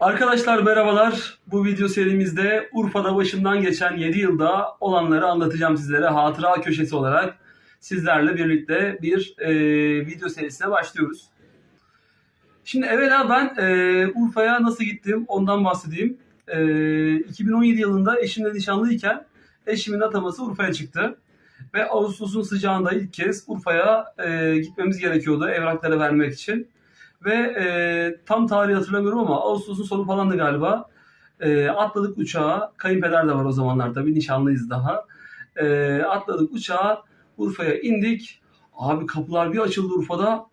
Arkadaşlar merhabalar. Bu video serimizde Urfa'da başımdan geçen 7 yılda olanları anlatacağım sizlere. Hatıra köşesi olarak sizlerle birlikte bir e, video serisine başlıyoruz. Şimdi evvela ben e, Urfa'ya nasıl gittim ondan bahsedeyim. E, 2017 yılında eşimle nişanlıyken eşimin ataması Urfa'ya çıktı. Ve Ağustos'un sıcağında ilk kez Urfa'ya e, gitmemiz gerekiyordu evrakları vermek için. Ve e, tam tarihi hatırlamıyorum ama Ağustos'un sonu falandı galiba. E, atladık uçağa. Kayınpeder de var o zamanlar tabii nişanlıyız daha. E, atladık uçağa. Urfa'ya indik. Abi kapılar bir açıldı Urfa'da.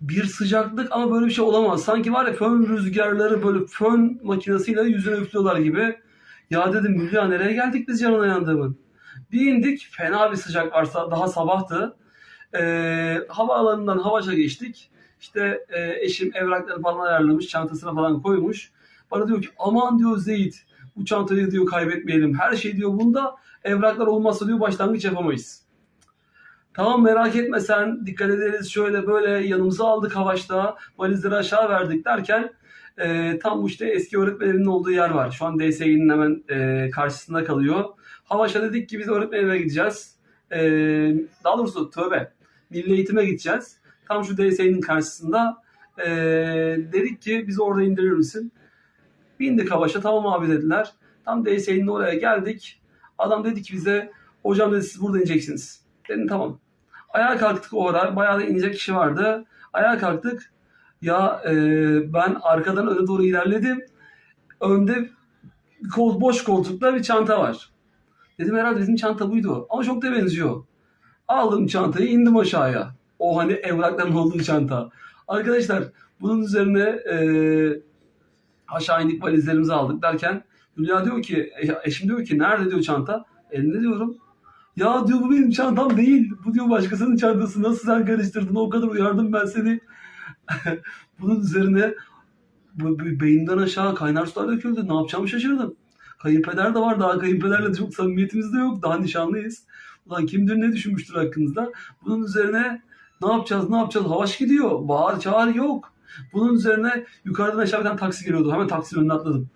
Bir sıcaklık ama böyle bir şey olamaz. Sanki var ya fön rüzgarları böyle fön makinesiyle yüzüne üflüyorlar gibi. Ya dedim Hülya nereye geldik biz canına yandığımın. Bir indik fena bir sıcak varsa daha sabahtı. E, havaalanından Havaş'a geçtik. İşte e, eşim evraklarını falan ayarlamış, çantasına falan koymuş. Bana diyor ki aman diyor Zeyit bu çantayı diyor kaybetmeyelim. Her şey diyor bunda evraklar olmazsa diyor başlangıç yapamayız. Tamam merak etme sen dikkat ederiz şöyle böyle yanımıza aldık Havaş'ta valizleri aşağı verdik derken e, tam bu işte eski öğretmen olduğu yer var. Şu an DSİ'nin hemen e, karşısında kalıyor. Havaş'a dedik ki biz öğretmen evine gideceğiz. E, daha doğrusu tövbe milli eğitime gideceğiz. Tam şu DSİ'nin karşısında e, dedik ki bizi orada indirir misin? Bindik Havaş'a tamam abi dediler. Tam DSİ'nin oraya geldik. Adam dedi ki bize hocam dedi siz burada ineceksiniz. Dedim tamam. Ayağa kalktık o ara. Bayağı da inecek kişi vardı. Ayağa kalktık. Ya e, ben arkadan öne doğru ilerledim. Önde kol, boş koltukta bir çanta var. Dedim herhalde bizim çanta buydu. Ama çok da benziyor. Aldım çantayı indim aşağıya. O hani evrakların olduğu çanta. Arkadaşlar bunun üzerine e, aşağı indik valizlerimizi aldık derken Hülya diyor ki eşim diyor ki nerede diyor çanta? Elinde diyorum. Ya diyor bu benim çantam değil. Bu diyor başkasının çantası. Nasıl sen karıştırdın? O kadar uyardım ben seni. Bunun üzerine bu, bu beyinden aşağı kaynar sular döküldü. Ne yapacağımı şaşırdım. Kayınpeder de var. Daha kayınpederle de çok samimiyetimiz de yok. Daha nişanlıyız. Ulan kimdir ne düşünmüştür hakkımızda. Bunun üzerine ne yapacağız ne yapacağız? Havaş gidiyor. Bağır çağır yok. Bunun üzerine yukarıdan aşağı bir tane taksi geliyordu. Hemen taksinin önüne atladım.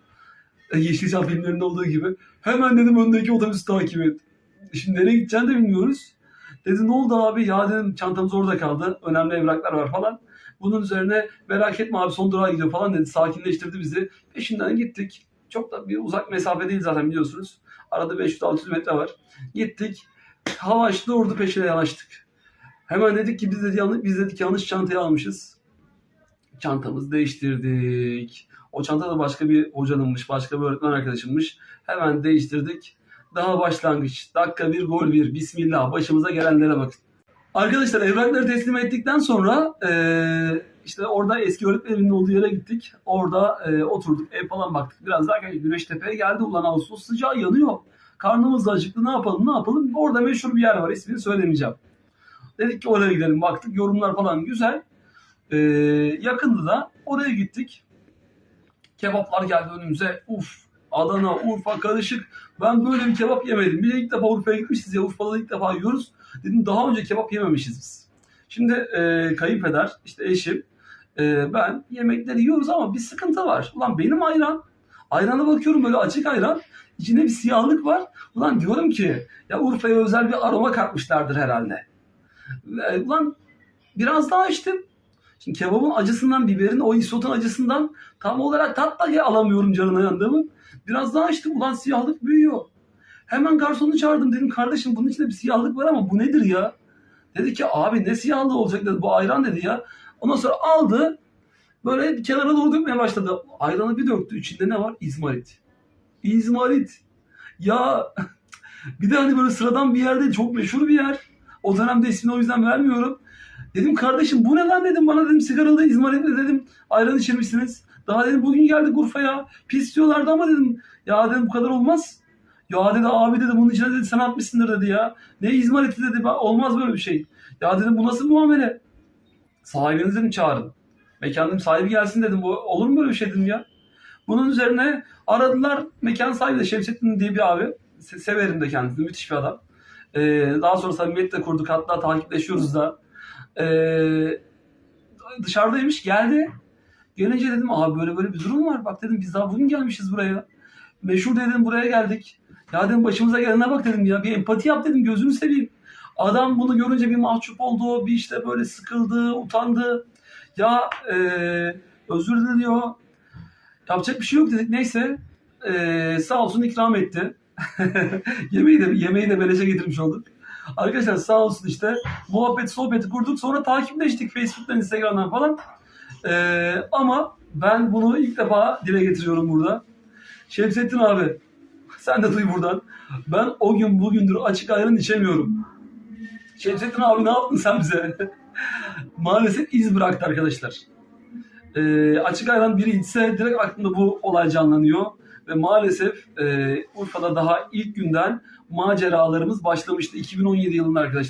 E, Yeşilçam filmlerinde olduğu gibi. Hemen dedim öndeki otobüsü takip et. Şimdi nereye gideceğini de bilmiyoruz. Dedi ne oldu abi? Ya dedim çantamız orada kaldı. Önemli evraklar var falan. Bunun üzerine merak etme abi son durağa gidiyor falan dedi. Sakinleştirdi bizi. Peşinden gittik. Çok da bir uzak mesafe değil zaten biliyorsunuz. Arada 500-600 metre var. Gittik. Havaşlı ordu peşine yanaştık. Hemen dedik ki biz, dedi, yanlış, biz dedik yanlış çantayı almışız. Çantamızı değiştirdik. O çanta da başka bir hocanınmış, başka bir öğretmen arkadaşımmış. Hemen değiştirdik. Daha başlangıç. Dakika bir, gol bir. Bismillah. Başımıza gelenlere bakın. Arkadaşlar evrakları teslim ettikten sonra eee, işte orada eski öğretmen evinin olduğu yere gittik. Orada eee, oturduk. Ev falan baktık. Biraz daha Güneştepe'ye geldi. Ulan Ağustos sıcağı yanıyor. Karnımız acıktı. Ne yapalım ne yapalım. Orada meşhur bir yer var. İsmini söylemeyeceğim. Dedik ki oraya gidelim. Baktık yorumlar falan güzel. Eee, yakındı da oraya gittik. Kebaplar geldi önümüze. Uf Adana, Urfa karışık. Ben böyle bir kebap yemedim. Bir de ilk defa Urfa'ya gitmişiz ya. Urfa'da ilk defa yiyoruz. Dedim daha önce kebap yememişiz biz. Şimdi e, kayınpeder, işte eşim, e, ben yemekleri yiyoruz ama bir sıkıntı var. Ulan benim ayran. Ayrana bakıyorum böyle açık ayran. İçinde bir siyahlık var. Ulan diyorum ki ya Urfa'ya özel bir aroma katmışlardır herhalde. Ulan biraz daha içtim. Şimdi kebabın acısından, biberin, o isotun acısından tam olarak tat dahi alamıyorum canına yandığımın. Biraz daha içtim. Ulan siyahlık büyüyor. Hemen garsonu çağırdım. Dedim kardeşim bunun içinde bir siyahlık var ama bu nedir ya? Dedi ki abi ne siyahlığı olacak dedi. Bu ayran dedi ya. Ondan sonra aldı. Böyle bir kenara doğru dökmeye başladı. Ayranı bir döktü. İçinde ne var? İzmarit. İzmarit. Ya bir de hani böyle sıradan bir yerde çok meşhur bir yer. O dönemde ismini o yüzden vermiyorum. Dedim kardeşim bu ne lan dedim bana dedim sigaralı izmaritle dedim ayran içirmişsiniz. Daha dedim bugün geldik Urfa'ya. Pis diyorlardı ama dedim ya dedim bu kadar olmaz. Ya dedi abi dedi bunun içine dedi sen atmışsındır dedi ya. Ne izmariti dedi "Bak, olmaz böyle bir şey. Ya dedim bu nasıl muamele? Sahibinizi dedim çağırın. Mekan dedim sahibi gelsin dedim. Bu, olur mu böyle bir şey dedim ya. Bunun üzerine aradılar mekan sahibi de Şemsettin diye bir abi. Se- severim de kendisini müthiş bir adam. Ee, daha sonra samimiyet de kurduk hatta takipleşiyoruz da. Ee, dışarıdaymış geldi. Gelince dedim abi böyle böyle bir durum var. Bak dedim biz daha bugün gelmişiz buraya. Meşhur dedim buraya geldik. Ya dedim başımıza gelene bak dedim ya bir empati yap dedim gözünü seveyim. Adam bunu görünce bir mahcup oldu, bir işte böyle sıkıldı, utandı. Ya eee özür diliyor. Yapacak bir şey yok dedik. Neyse eee, sağ olsun ikram etti. yemeği de yemeği de beleşe getirmiş olduk. Arkadaşlar sağ olsun işte muhabbet sohbeti kurduk. Sonra takipleştik Facebook'tan, Instagram'dan falan. Eee, ama ben bunu ilk defa dile getiriyorum burada. Şemsettin abi sen de duy buradan. Ben o gün bugündür açık ayran içemiyorum. Şemsettin abi ne yaptın sen bize? Maalesef iz bıraktı arkadaşlar. Ee, açık ayran biri içse direkt aklımda bu olay canlanıyor. Ve maalesef e, Urfa'da daha ilk günden maceralarımız başlamıştı 2017 yılında arkadaşlar.